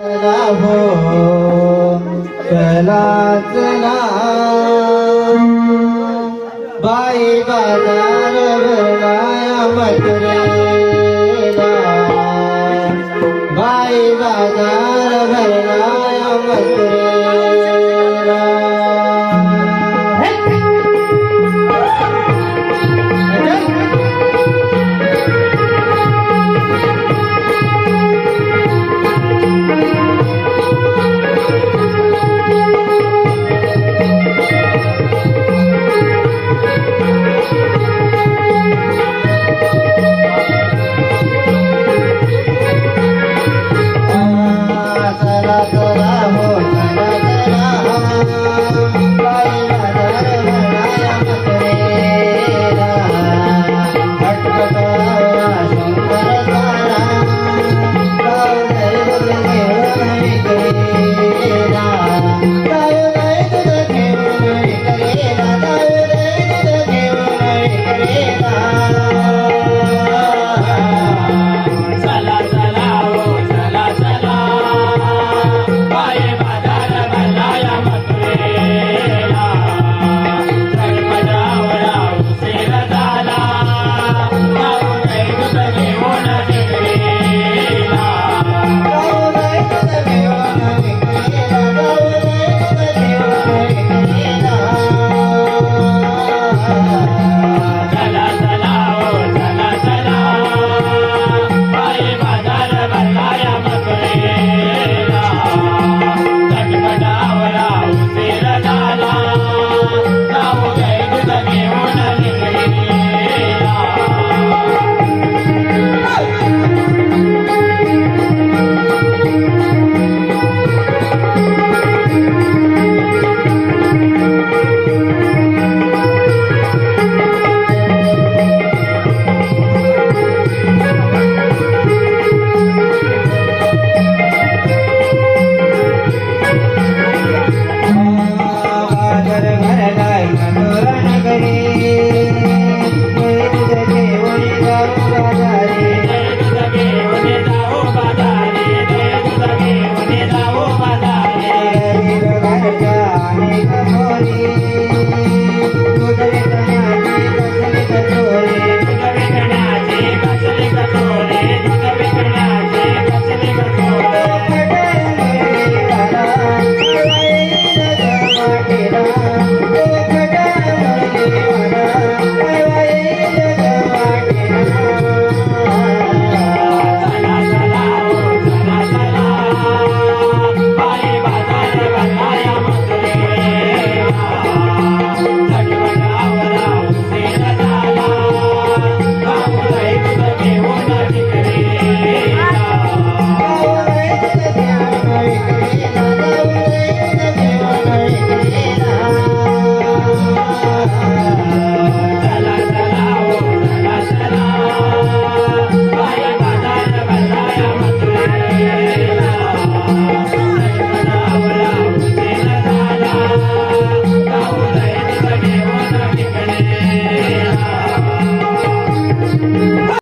चला हो चला चला. बाई बाजार भरलाय मथुरेला बाई बाजार भरलाय Música